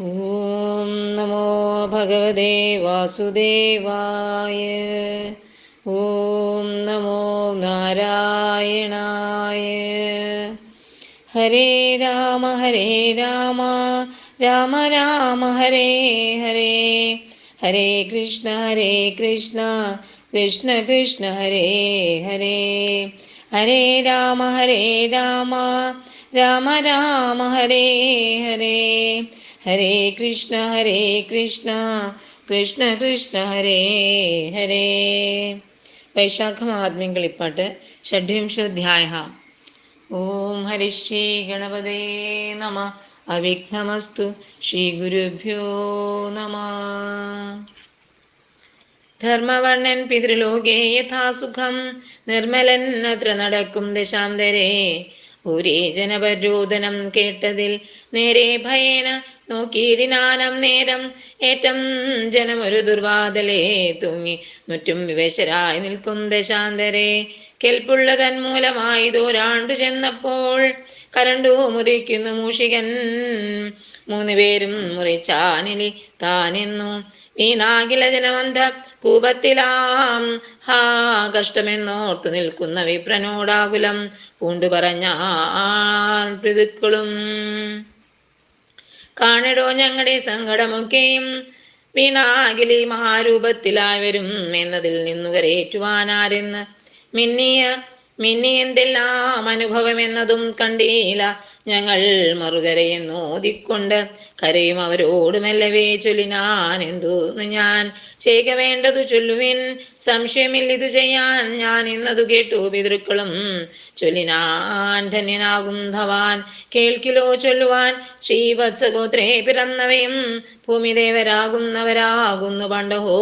ॐ नमो भगवते वासुदेवाय ॐ नमो नारायणाय हरे राम हरे राम राम राम हरे हरे हरे कृष्ण हरे कृष्ण कृष्ण कृष्ण हरे हरे ഹരേ രാമ ഹരേ രാമ രാമ രാമ ഹരേ ഹരേ. ഹരേ കൃഷ്ണ ഹരേ കൃഷ്ണ കൃഷ്ണ കൃഷ്ണ ഹരേ ഹരേ. വൈശാഖ മഹാത്മ്യം കളിപ്പാട്ട് ഷഡ്വിംശോധ്യായ ഓം ഹരിശ്രീ ഗണപതേ നമ. അവിഘ്നമസ്തു. ശ്രീ ഗുരുഭ്യോ നമ. ധർമ്മവർണൻ പിതൃലോകേ യഥാസുഖം. നിർമ്മലൻ അത്ര നടക്കും ദശാന്തരേ. ഒരേ ജനപരോധനം കേട്ടതിൽ നേരെ ഭയേന നോക്കിയിടിനാനം നേരം. ഏറ്റം ജനമൊരു ദുർവാതലേ തൂങ്ങി മുറ്റും വിവശരായി നിൽക്കും ദശാന്തരെ. കെൽപ്പുള്ള തന്മൂലമായി ദൂരാണ്ടു ചെന്നപ്പോൾ കരണ്ടു മുറിക്കുന്നു മൂഷികൻ. മൂന്ന് പേരും മുറിച്ചാനിലി താനെന്നു. വീണാകില ജനമന്ധ കൂപത്തിലാം. ഹാ കഷ്ടമെന്നോർത്തു നിൽക്കുന്ന വിപ്രനോടാകുലം പൂണ്ടു പറഞ്ഞ പൃതുക്കളും. കാണടോ ഞങ്ങളുടെ സങ്കടമൊക്കെയും. വീണാകിലി മഹാരൂപത്തിലായി വരും എന്നതിൽ നിന്നു കരേറ്റുവാനാരെന്ന് menina, മിന്നി എന്തെല്ലാം അനുഭവം എന്നതും കണ്ടീല ഞങ്ങൾ മറുകരയെ നോദിക്കൊണ്ട് കരയും അവരോട് മെല്ലവേ ചൊല്ലിനാൻ എന്തോന്ന് ഞാൻ ചെയ്യുക വേണ്ടതു ചൊല്ലുവിൻ സംശയമില്ലിതു ചെയ്യാൻ. ഞാൻ എന്നതു കേട്ടു പിതൃക്കളും ചൊല്ലിനാൻ ധന്യനാകും ഭവാൻ. കേൾക്കിലോ ചൊല്ലുവാൻ. ശ്രീവത്സഗോത്രേ പിറന്നവയും ഭൂമിദേവരാകുന്നവരാകുന്നു പണ്ടഹോ.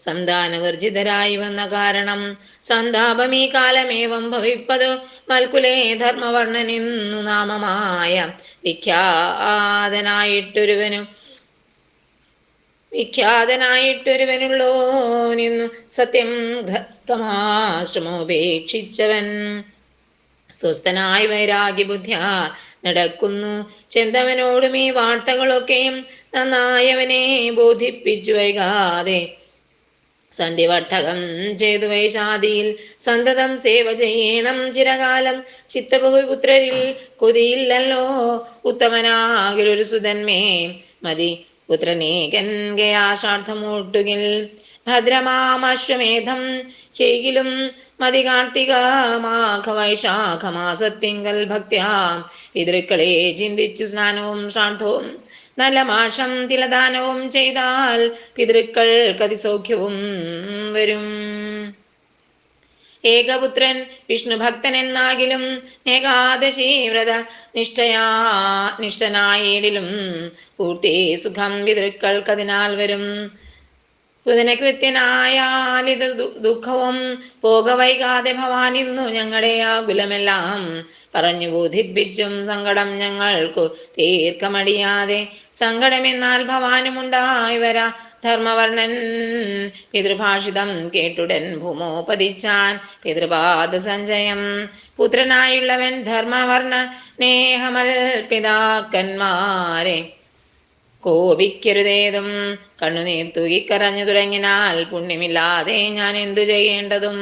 സന്താനവർജിതരായി വന്ന കാരണം സന്താപം ഈ കാലമേവം ഭവിപ്പത് മൽക്കുലേ ധർമ്മവർണനിന്നു നാമമായ വിഖ്യാതനായിട്ടൊരുവനും വിഖ്യാതനായിട്ടൊരുവനുള്ളോ നിന്നു സത്യം ഗ്രസ്തമാശ്രമോപേക്ഷിച്ചവൻ സ്വസ്ഥനായി വൈരാഗ്യ ബുദ്ധ്യ നടക്കുന്നു. ചെന്തവനോടും ഈ വാർത്തകളൊക്കെയും നന്നായവനെ ബോധിപ്പിച്ചു വൈകാതെ സന്ധിവട്ടകം ചെയ്തു വൈശാദിയിൽ സന്തതം സേവ ചെയ്യണം ചിരകാലം ചിത്തപുത്രരിൽ കൊതിയില്ലല്ലോ. ഉത്തമനാകിലൊരു സുതന്മേ മതി. പുത്രനേകൻ ഗയാശാർത്ഥമൂട്ടുകിൽ ഭദ്രമാമശ്വമേധം ചെയ്യിലും മതി കാർത്തിക മാഘ വൈശാഖ മാസത്തിങ്കൽ ഭക്ത്യാ. പിതൃക്കളെ ചിന്തിച്ചു സ്നാനവും ശ്രാദ്ധവും നല്ല മാഷം തിലദാനവും ചെയ്താൽ പിതൃക്കൾ കതിസൗഖ്യവും വരും. ഏകപുത്രൻ വിഷ്ണു ഭക്തൻ എന്നാകിലും ഏകാദശി വ്രത നിഷ്ഠയാ നിഷ്ഠനായിടിലും പൂർത്തി സുഖം പിതൃക്കൾക്കതിനാൽ വരും. പുതനകൃത്യനായാലിത് ദുഃഖവും പോക വൈകാതെ ഭവാൻ ഇന്നു ഞങ്ങളുടെ ആകുലമെല്ലാം പറഞ്ഞു ബോധിപ്പിച്ചും സങ്കടം ഞങ്ങൾക്കു തീർക്കമടിയാതെ സങ്കടമെന്നാൽ ഭവാനുമുണ്ടായി വരാ. ധർമ്മവർണൻ പിതൃഭാഷിതം കേട്ടുടൻ ഭൂമോപതിച്ചാൻ പിതൃപാദ സഞ്ജയം പുത്രനായുള്ളവൻ ധർമ്മവർണ നേഹമൽ പിതാക്കന്മാരെ കോപിക്കരുതേതും കണ്ണുനീർ തൂകിക്കരഞ്ഞു തുടങ്ങിനാൽ പുണ്യമില്ലാതെ ഞാൻ എന്തു ചെയ്യേണ്ടതും?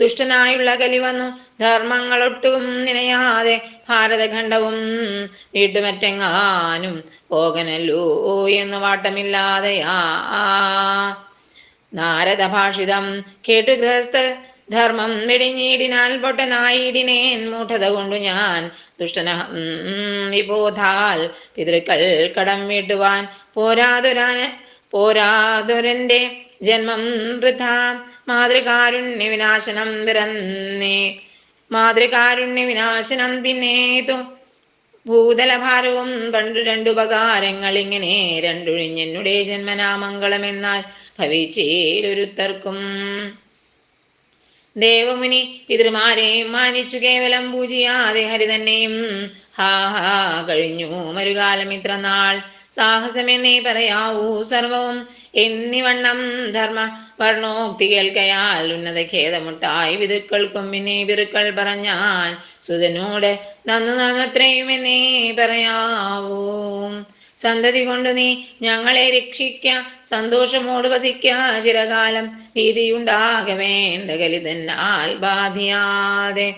ദുഷ്ടനായുള്ള കലി വന്നു ധർമ്മങ്ങളൊട്ടും നിനയാതെ ഭാരതഖണ്ഡവും വീട്ടുമറ്റെങ്ങാനും പോകനല്ലോ എന്ന് വാട്ടമില്ലാതെയാ. നാരദ ഭാഷിതം കേട്ടു ഗൃഹസ്ഥ ധർമ്മം വെടിഞ്ഞിടിനാൽ പൊട്ടനായിടിനേൻ മൂഢത കൊണ്ടു ഞാൻ. ദുഷ്ടന വിബോധാൽ പിതൃക്കൾ കടം വീട്ടുവാൻ പോരാതൊരാ പോരാതൊരന്റെ ജന്മം വൃഥ. മാതൃകാരുണ്യ വിനാശനം വിറന്നേ മാതൃകാരുണ്യ വിനാശനം പിന്നേതു ഭൂതലഭാരവും പണ്ടു രണ്ടുപകാരങ്ങൾ ഇങ്ങനെ രണ്ടൊഴിഞ്ഞെന്നുടെ ജന്മനാമംഗളമെന്നാൽ ഭവിച്ചേലൊരുത്തർക്കും. ദേവമുനി പിതൃമാരെ മാനിച്ചു കേവലം പൂജിയാതെ ഹരി തന്നെയും. ഹാ ഹാ കഴിഞ്ഞു മരുകാലം ഇത്ര നാൾ സാഹസമെന്നേ പറയാവൂ സർവവും. എന്നിവണ്ണം ധർമ്മ വർണോക്തി കേൾക്കയാൽ ഉന്നത ഖേദമുട്ടായി വിതുക്കൾക്കും പിന്നെ പിറുക്കൾ പറഞ്ഞാൻ സുതനോട് നന്നു നാമത്രയുമെന്നേ പറയാവൂ. സന്തതി കൊണ്ടു നീ ഞങ്ങളെ രക്ഷിക്ക സന്തോഷമോട് വസിക്ക ചിരകാലം ഭീതിയുണ്ടാക വേണ്ട കലിതന്നാൽ ബാധിയാതെ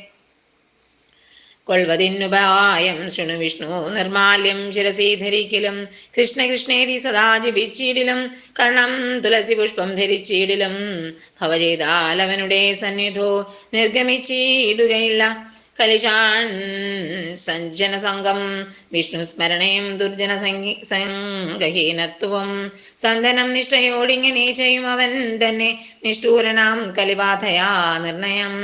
കൊൾവതിന്നുപായം ശൃണു വിഷ്ണു നിർമാല്യം ശിരസീധരിക്കലും കൃഷ്ണ കൃഷ്ണേതി സദാ ജപിച്ചിടിലും. കർണം തുളസി പുഷ്പം ധരിച്ചിടിലും. ഭവചെയ്താൽ അവനുടെ സന്നിധോ നിർഗമിച്ചിടുകയില്ല. കലിശാൻ സഞ്ജന സംഘം വിഷ്ണു സ്മരണയും ദുർജന സംഗഹീനത്വം സന്ദനം നിഷ്ഠയോടിങ്ങനെ ചെയ്യും അവൻ തന്നെ. നിഷ്ഠൂരനാം കലിബാധയാ നിർണയം.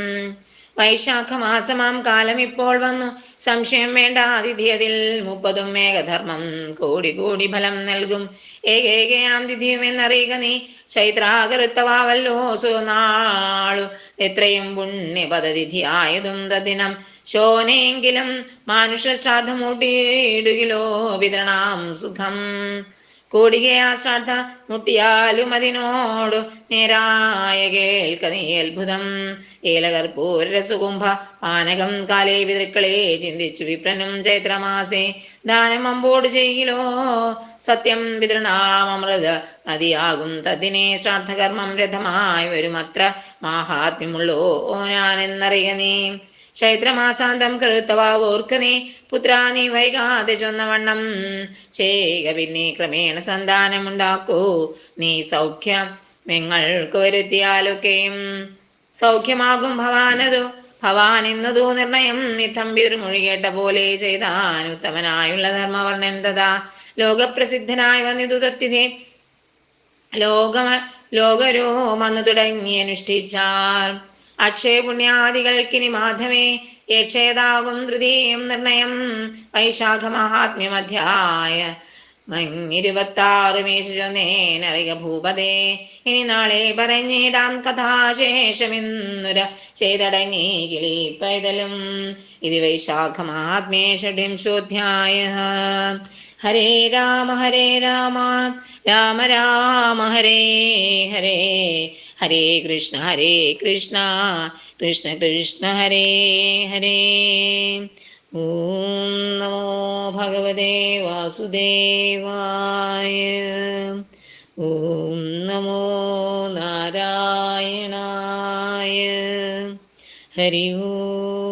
വൈശാഖമാസമാം കാലം ഇപ്പോൾ വന്നു. സംശയം വേണ്ട അതിഥിയതിൽ മുപ്പതും മേഘധർമ്മം കോടി കോടി ഫലം നൽകും. ഏകേകയാം തിഥിയുമെന്നറിയുക നീ. ചൈത്രാകൃത്തവാവല്ലോ സുനാളു. എത്രയും പുണ്യപദതിഥി ആയതും തദിനം ശോനെങ്കിലും മാനുഷ ശ്രാദ്ധമൂട്ടിയിടുകിലോ വിതരണാം സുഖം. കൂടികയാ ശ്രാദ്ധ മുട്ടിയാലും അതിനോടു നേരായ കേൾക്ക നീ അത്ഭുതം. ഏലകർ പൂരസുകുംഭ പാനകം കാലേ പിതൃക്കളെ ചിന്തിച്ചു വിപ്രനും ചൈത്രമാസേ. ദാനം അമ്പോട് ചെയ്യിലോ? സത്യം പിതൃണാമൃത നദിയാകും തതിനെ ശ്രാദ്ധകർമ്മം രഥമായി വരുമത്ര. മാഹാത്മ്യമുള്ളോ ഞാനെന്നറിയ നീ. ചൈത്രമാസാന്തം കറുത്തവാവോർക്ക് നീ പുത്രാ നീ വൈകാതെ ചൊന്നവണ്ണം ചെയ്യുക പിന്നെ ക്രമേണ സന്താനമുണ്ടാക്കൂ. നീ സൗഖ്യം നിങ്ങൾക്ക് വരുത്തിയാലൊക്കെയും സൗഖ്യമാകും ഭവാനതു. ഭവാൻ ഇന്നതു നിർണയം. ഇത്തം പിതൃമൊഴി കേട്ട പോലെ ചെയ്താൻ ഉത്തമനായുള്ള ധർമ്മവർണൻ തഥാ. ലോകപ്രസിദ്ധനായി വന്നിതു തത്തിനെ ലോക ലോകരോ വന്നു തുടങ്ങി അനുഷ്ഠിച്ചാർ. അക്ഷയപുണ്യാദികൾക്കിനി മാധവേ യക്ഷേതാകും തൃതീയം നിർണയം. വൈശാഖ മഹാത്മ്യമധ്യായ മങ്ങിരുപത്താറ് മേശുചൊന്നേനറിക ഭൂപതേ. ഇനി നാളെ പറഞ്ഞിടാം കഥാശേഷമിന്നുര ചെയ്തടങ്ങി കിളി പൈതലും. ഇത് വൈശാഖ മഹാത്മേഷഡിംശോധ്യായ ഹരേ രാമ ഹരേ രാമ രാമ രാമ ഹരേ ഹരേ ഹരേ കൃഷ്ണ ഹരേ കൃഷ്ണ കൃഷ്ണ കൃഷ്ണ ഹരേ ഹരേ. ഓം നമോ ഭഗവതേ വാസുദേവായ ഓം നമോ നാരായണായ ഹരി ഓം